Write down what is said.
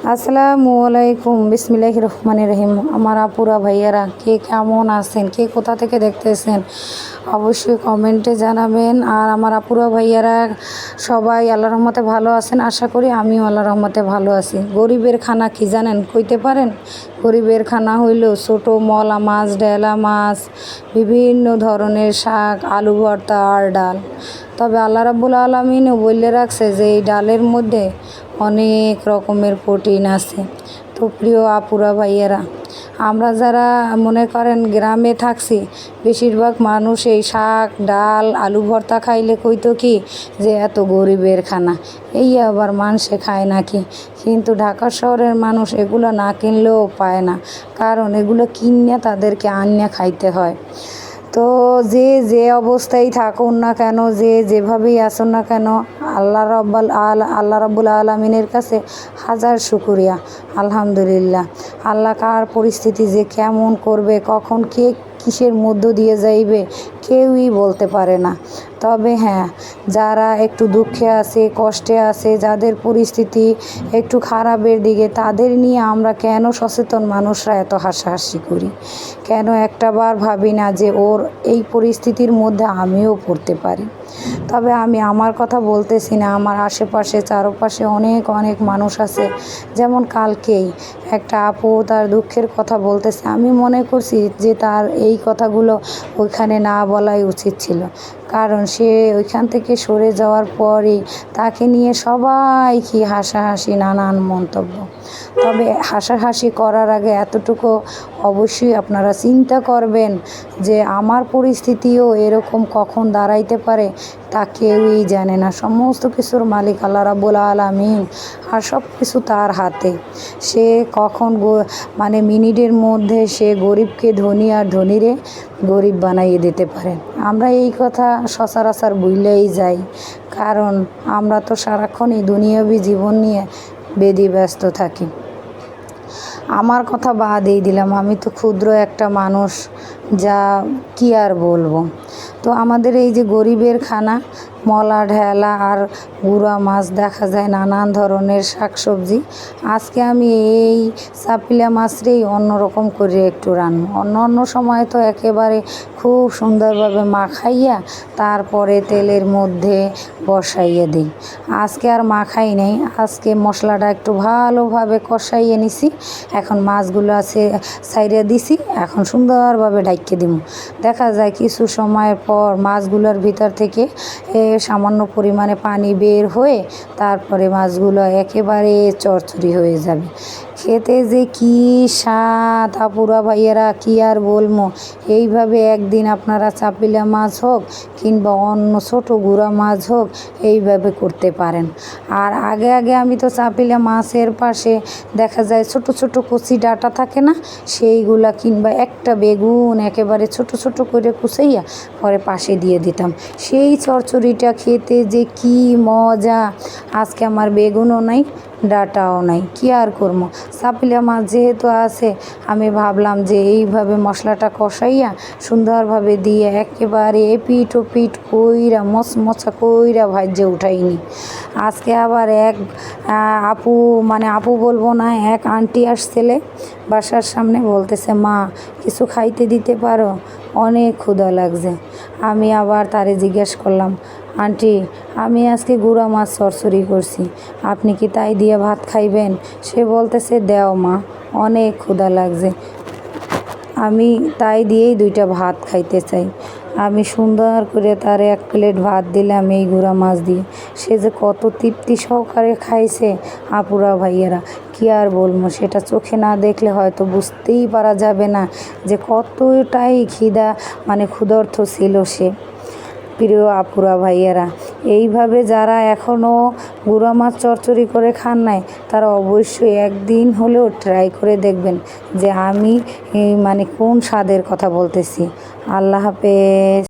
আসসালামু আলাইকুম। বিসমিল্লাহ রহমান রহিম। আমার আপুরা, ভাইয়ারা, কে কেমন আছেন? কে কোথা থেকে দেখতেছেন? অবশ্যই কমেন্টে জানাবেন। আর আমার আপুরা, ভাইয়ারা, সবাই আল্লাহ রহমতে ভালো আছেন, আশা করি আমিও আল্লাহ রহমতে ভালো আছি। গরিবের খানা কি জানেন? কইতে পারেন? গরিবের খানা হইল ছোট মলা মাছ, ডেলা মাছ, বিভিন্ন ধরনের শাক, আলু ভর্তা আর ডাল। তবে আল্লাহ রাবুল আলমিনও বললে রাখছে যে এই ডালের মধ্যে অনেক রকমের প্রোটিন আছে। তো প্রিয় আপুরা, ভাইয়েরা, আমরা যারা মনে করেন গ্রামে থাকছি, বেশিরভাগ মানুষ এই শাক, ডাল, আলু ভর্তা খাইলে কইতো কি যে এত গরিবের খানা, এই আবার মানুষে খায় নাকি? কিন্তু ঢাকা শহরের মানুষ এগুলো না কিনলেও পায় না, কারণ এগুলো কিনে তাদেরকে আনিয়ে খাইতে হয়। তো যে যে অবস্থায় থাকুন না কেন, যে যেভাবেই আসুন না কেন, আল্লাহ রব্বাল আল, আল্লাহ রব্বুল আলমিনের কাছে হাজার শুকুরিয়া, আলহামদুলিল্লাহ। আল্লাহ কার পরিস্থিতি যে কেমন করবে, কখন কে কিসের মধ্য দিয়ে যাইবে, কেউই বলতে পারে না। তবে হ্যাঁ যারা একটু দুঃখে আছে, কষ্টে আছে, যাদের পরিস্থিতি একটু খারাপের দিকে, তাদের নিয়ে আমরা কেন সচেতন মানুষরা এত হাসাহাসি করি? কেন একটাবার ভাবি না যে ওর এই পরিস্থিতির মধ্যে আমিও পড়তে পারি? তবে আমি আমার কথা বলতেছি না, আমার আশেপাশে, চারপাশে অনেক অনেক মানুষ আছে, যেমন কালকেই একটা আপু তার দুঃখের কথা বলতেছে। আমি মনে করছি যে তার এই কথাগুলো ওইখানে না বলাই উচিত ছিল। কারণ সে ওইখান থেকে সরে যাওয়ার পরে তাকে নিয়ে সবাই কি হাসাহাসি, নানান মন্তব্য। তবে হাসাহাসি করার আগে এতটুকু অবশ্যই আপনারা চিন্তা করবেন যে, আমার পরিস্থিতিও এরকম কখন দাঁড়াইতে পারে তা কেউই জানে না। সমস্ত কিছুর মালিক আল্লাহ রাবুল আলমিন আর সব কিছু তার হাতে। সে কখন মানে মিনিটের মধ্যে সে গরিবকে ধনী আর ধনীরে গরিব বানাইয়ে দিতে পারে। আমরা এই কথা সচরাচর বুঝলেই যাই, কারণ আমরা তো সারাক্ষণই দুনিয়াবি জীবন নিয়ে বেদি ব্যস্ত থাকি। আমার কথা বাদেই দিলাম। আমি তো ক্ষুদ্র একটা মানুষ, যা কি আর বলব? তো আমাদের এই যে গরিবের খানা মলা, ঢেলা আর গুঁড়া মাছ দেখা যায় নানান ধরনের শাকসবজি। আজকে আমি এই চাপিলা মাছটাই অন্যরকম করে একটু রান্না অন্য অন্য সময় তো একেবারে খুব সুন্দরভাবে মাখাইয়া তারপরে তেলের মধ্যে বসাইয়ে দিই। আজকে আর মাখাই নেই। আজকে মশলাটা একটু ভালোভাবে কষাইয়ে নিছি। এখন মাছগুলো আছে সাইডে দিছি। এখন সুন্দরভাবে ঢাইকে দিব দেখা যায় কিছু সময়ের পর মাছগুলোর ভিতর থেকে সামান্য পরিমাণে পানি বের হয়ে তারপরে মাছগুলো একেবারে চরচরি হয়ে যাবে। খেতে যে কি স্বাদ? আপুরা ভাইয়েরা, কি আর বলব? এইভাবে একদিন আপনারা চাপিলা মাছ হোক কিংবা অন্য ছোটো গুঁড়া মাছ হোক, এইভাবে করতে পারেন। আর আগে আগে আমি তো চাপিলা মাছের পাশে দেখা যায় ছোট ছোট কচি ডাটা থাকে না, সেইগুলা কিংবা একটা বেগুন একেবারে ছোট ছোট করে কুচাইয়া পরে পাশে দিয়ে দিতাম। সেই চরচড়িটা খেতে যে কি মজা! আজকে আমার বেগুনও নাই, ডাটাও নাই, কি আর করব? চাপিলা মাছ যেহেতু আছে, আমি ভাবলাম যে এইভাবে মশলাটা কষাইয়া সুন্দরভাবে দিয়ে একেবারে এপিট ওপিট কইরা, মচমচা কইরা ভাজ্যে উঠাইনি। আজকে আবার এক আপু মানে আপু বলব না, এক আন্টি আসছিলে বাসার সামনে বলতেছে, মা, কিছু খাইতে দিতে পারো? অনেক ক্ষুধা লাগছে। আমি আবার তারে জিজ্ঞেস করলাম, আন্টি, আমি আজকে গুঁড়া মাছ সরসরি করছি, আপনি কি তাই দিয়ে ভাত খাইবেন? সে বলতেছে দেও মা, অনেক ক্ষুধা লাগছে। আমি তাই দিয়েই দুইটা ভাত খাইতে চাই। আমি সুন্দর করে তার এক প্লেট ভাত দিলাম এই গুঁড়া মাছ দিয়ে। সে যে কত তৃপ্তি সহকারে খাইছে, আপুরা ভাইয়েরা, কি আর বলব, সেটা চোখে না দেখলে হয়তো বুঝতেই পারা যাবে না যে কতটাই খিদা মানে ক্ষুধার্থ ছিল সে। প্রিয় আপুরা ভাইয়েরা এইভাবে যারা এখনও গুঁড়া মাছ চরচড়ি করে খান নাই, তারা অবশ্যই একদিন হলেও ট্রাই করে দেখবেন যে আমি মানে কোন স্বাদের কথা বলতেছি। আল্লাহ হাফেজ।